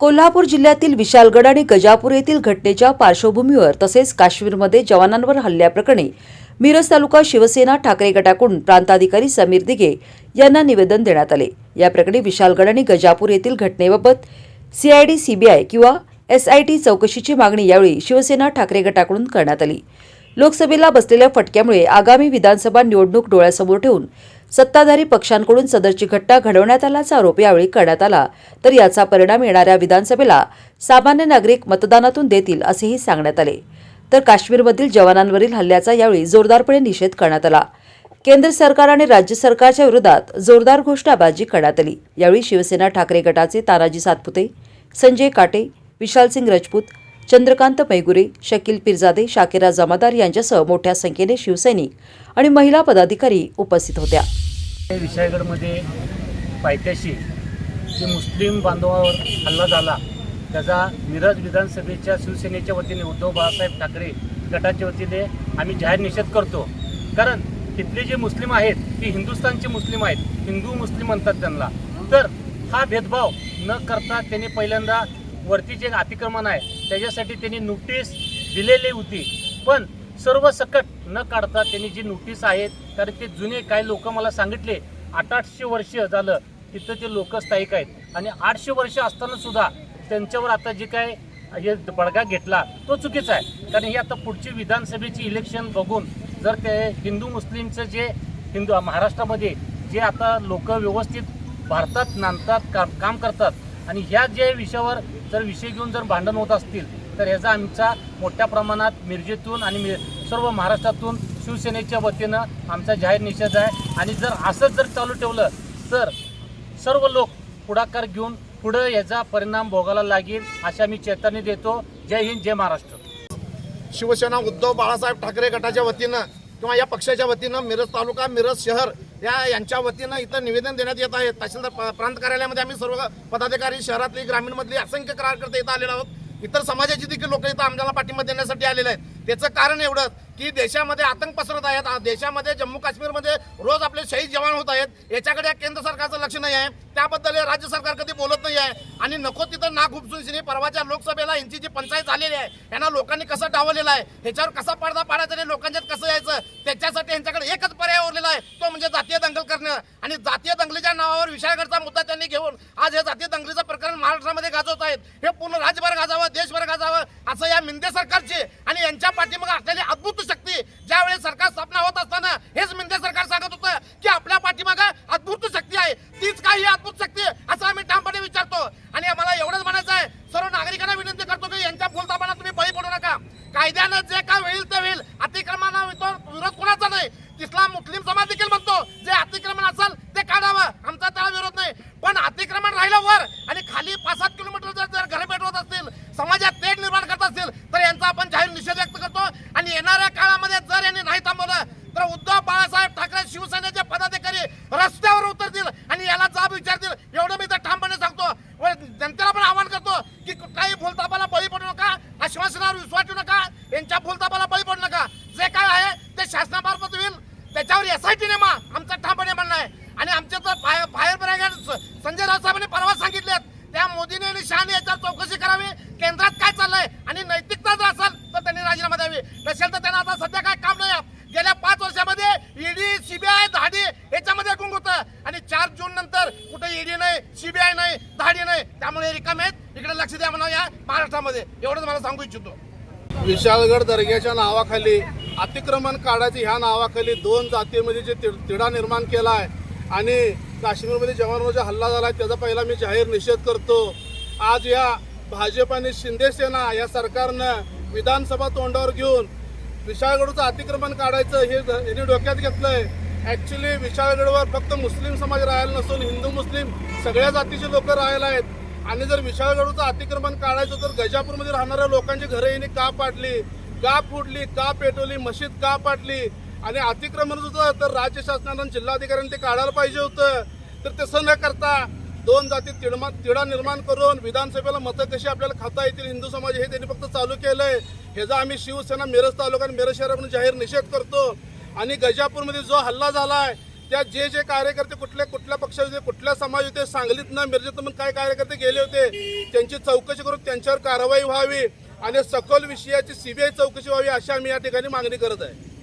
कोल्हापूर जिल्ह्यातील विशालगड आणि गजापूर येथील घटनेच्या पार्श्वभूमीवर तसेच काश्मीरमध्ये जवानांवर हल्ल्याप्रकरणी मिरज तालुका शिवसेना ठाकरे गटाकडून प्रांताधिकारी समीर दिघे यांना निवेदन देण्यात आले. या प्रकरणी विशालगड आणि गजापूर येथील घटनेबाबत सीआयडी सीबीआय किंवा एसआयटी चौकशीची मागणी यावेळी शिवसेना ठाकरे गटाकडून करण्यात आली. लोकसभेला बसलेल्या फटक्यामुळे आगामी विधानसभा निवडणूक डोळ्यासमोर ठेवून सत्ताधारी पक्षांकडून सदरची घटना घडवण्यात आल्याचा आरोप यावेळी करण्यात आला. तर याचा परिणाम येणाऱ्या विधानसभेला सामान्य नागरिक मतदानातून देतील असेही सांगण्यात आले. तर काश्मीरमधील जवानांवरील हल्ल्याचा यावेळी जोरदारपणे निषेध करण्यात आला. केंद्र सरकार आणि राज्य सरकारच्या विरोधात जोरदार घोषणाबाजी करण्यात आली. यावेळी शिवसेना ठाकरे गटाचे तानाजी सातपुते संजय काटे विशालसिंग राजपूत चंद्रकांत पैगुरे शकील पिरजादे शाकिरा जमादार यांच्यासह मोठ्या संख्येने शिवसैनिक आणि महिला पदाधिकारी उपस्थित होत्या. हे विशाळगडमध्ये पायथ्याशी जे मुस्लिम बांधवावर हल्ला झाला त्याचा मिरज विधानसभेच्या शिवसेनेच्या वतीने उद्धव बाळासाहेब ठाकरे गटाच्या वतीने आम्ही जाहीर निषेध करतो. कारण तिथले जे मुस्लिम आहेत ते हिंदुस्थानचे मुस्लिम आहेत हिंदू मुस्लिम म्हणतात त्यांना. तर हा भेदभाव न करता त्यांनी पहिल्यांदा वरती जे अतिक्रमण आहे त्याच्यासाठी त्यांनी नोटीस दिलेली होती. पण सर्व सकट न काढता त्यांनी जी नोटीस आहेत कारण ते जुने काही लोक मला सांगितले. आठ आठशे वर्ष झालं तिथं ते लोक स्थायिक आहेत. आणि आठशे वर्ष असताना सुद्धा त्यांच्यावर आता जे काय हे बडगा घेतला तो चुकीचा आहे. कारण ही आता पुढची विधानसभेची इलेक्शन बघून जर ते हिंदू मुस्लिमचं जे हिंदू महाराष्ट्रामध्ये जे आता लोक व्यवस्थित भारतात नांदतात का काम करतात आणि ह्या जे विषयावर जर विषय घेऊन जर भांडण होत असतील तर ह्याचा आमचा मोठ्या प्रमाणात मिरजेतून आणि मिर सर्व महाराष्ट्रातून शिवसेनेच्या वतीनं आमचा जाहीर निषेध आहे. आणि जर असंच जर चालू ठेवलं तर सर्व लोक पुढाकार घेऊन पुढं याचा परिणाम भोगायला लागेल अशा मी चेतावणी देतो. जय हिंद जय महाराष्ट्र. शिवसेना उद्धव बाळासाहेब ठाकरे गटाच्या वतीनं किंवा या पक्षाच्या वतीनं मिरज तालुका मिरज शहर या यांच्या वतीनं इथं निवेदन देण्यात येत आहे. तहसीलदार प्रांत कार्यालयामध्ये आम्ही सर्व पदाधिकारी शहरातली ग्रामीणमधली असंख्य कार्यकर्ते इथं आलेले आहोत. इतर समाजाची देखील लोक इथं आमदारला पाठिंबा देण्यासाठी आलेले आहेत. त्याचं कारण एवढंच की देशामध्ये आतंक पसरत आहेत. देशामध्ये जम्मू काश्मीरमध्ये रोज आपले शहीद जवान होत आहेत. याच्याकडे केंद्र सरकारचं लक्ष नाही आहे. त्याबद्दल राज्य सरकार कधी बोलत नाही आहे. आणि नको तिथं नाक उपसून शिनी परवाच्या लोकसभेला यांची जी पंचायत झालेली आहे यांना लोकांनी कसं डावलेलं आहे? ह्याच्यावर कसा पडदा पाडायचा आणि लोकांच्यात कसं यायचं? त्याच्यासाठी यांच्याकडे एकच पर्याय उरलेला आहे. तो म्हणजे जातीय दंगल करणं. आणि जातीय दंगलीच्या नावावर विषयाकडचा मुद्दा त्यांनी घेऊन आज हे जातीय दंगलीचं प्रकरण महाराष्ट्रामध्ये गाजवत आहेत. हे पूर्ण राज्यभर गाजावं देशभर गाजावं असं या मिंदे सरकारची आणि यांच्या पाठीमागे असलेली अद्भुत शक्ती ज्यावेळी सरकार स्थापना होत असताना हेच मिंदे सरकार सांगत होतं की आपल्या पाठीमागे अद्भुत शक्ती आहे तीच काही ही अद्भुत शक्ती असं आम्ही ठामपणे विचारतो आणि आम्हाला एवढंच म्हणायचं आहे सर्व नागरिकांना विनंती करतो की यांच्या फुलतापांना तुम्ही बळी पडू नका कायद्यानं जे काय होईल ते होईल अतिक्रमणा विरोध कोणाचा नाही इस्लाम मुस्लिम समाज देखील म्हणतो जे अतिक्रमण असेल ते काढावं आमचा त्याला विरोध नाही पण अतिक्रमण राहिलं वर आणि खाली पाच सात किलोमीटर जर जर घरे पेटवत असतील समाजात तेढ निर्माण करत असतील तर यांचा आपण जाहीर निषेध व्यक्त करतो आणि येणाऱ्या काळामध्ये जर यांनी नाही थांबवलं तर उद्धव बाळासाहेब ठाकरे शिवसेनेचे पदाधिकारी रस्त्यावर उतरतील आणि याला जाब विचारतील एवढं मी तर ठामपणे सांगतो व जनतेला पण आवाहन करतो की कुठल्याही भूलतापाला बळी पडू नका आश्वासनावर विश्वास ठेवू नका यांच्या भूलतापाला बळी पडू नका जे काय आहे ते शासनामार्फत होईल त्याच्यावर एस आय टी नेमा आमचं ठामपणे म्हणणं आहे आणि आमचे तर fire fire brigade Sanjay Raut साहेबांनी परवा सांगितलेत त्या मोदीने आणि शहाने याच्यावर चौकशी करावी केंद्रात काय चाललंय आणि नैतिकता जर असेल तर त्यांनी राजीनामा द्यावी नसेल तर त्यांना आता सध्या काय काम नाही आहे. गेल्या पाच वर्षामध्ये ईडी सीबीआय धाडी याच्यामध्ये गुंग होतं आणि चार जून नंतर कुठे ईडी नाही सीबीआय नाही धाडी नाही त्यामुळे रिकामे आहेत इकडे लक्ष द्या म्हणा या महाराष्ट्रामध्ये. एवढंच मला सांगू इच्छितो. विशाळगड दर्ग्याच्या नावाखाली अतिक्रमण काढायचं ह्या नावाखाली दोन जातीमध्ये जे ति- तिढा निर्माण केला आहे आणि काश्मीरमध्ये जवानवरचा जो हल्ला झाला आहे त्याचा पहिला मी जाहीर निषेध करतो. आज या भाजप आणि शिंदेसेना या सरकारनं विधानसभा तोंडावर घेऊन विशाळगडचं अतिक्रमण काढायचं हे ज- यांनी डोक्यात घेतलंय. ॲक्च्युली विशाळगडवर फक्त मुस्लिम समाज राहायला नसून हिंदू मुस्लिम सगळ्या जातीचे लोक राहायला आहेत. आणि जर विशाळगडचं अतिक्रमण काढायचं तर गजापूरमध्ये राहणाऱ्या लोकांची घरं यांनी का पाडली? का फुटली? का पेटवली? मशीद का पाडली? आणि अतिक्रमण होतं तर राज्य शासनानं जिल्हाधिकाऱ्यांनी ते काढायला पाहिजे होतं. तर तसं न करता दोन जाती तिडमा तिढा निर्माण करून विधानसभेला मतं कशी आपल्याला खाता येतील? हिंदू समाज हे त्यांनी फक्त चालू केलंय. ह्याचा आम्ही शिवसेना मिरज तालुका आणि मिरज शहराकडून जाहीर निषेध करतो आणि गजापूरमध्ये जो हल्ला झालाय आहे त्या जे जे कार्यकर्ते कुठल्या कुठल्या पक्षाचे कुठल्या समाज होते सांगलीत ना मिरजेत काय कार्यकर्ते गेले होते त्यांची चौकशी करून त्यांच्यावर कारवाई व्हावी आणि सखोल विषयाची सीबीआय चौकशी व्हावी अशी आम्ही या ठिकाणी मागणी करत आहे.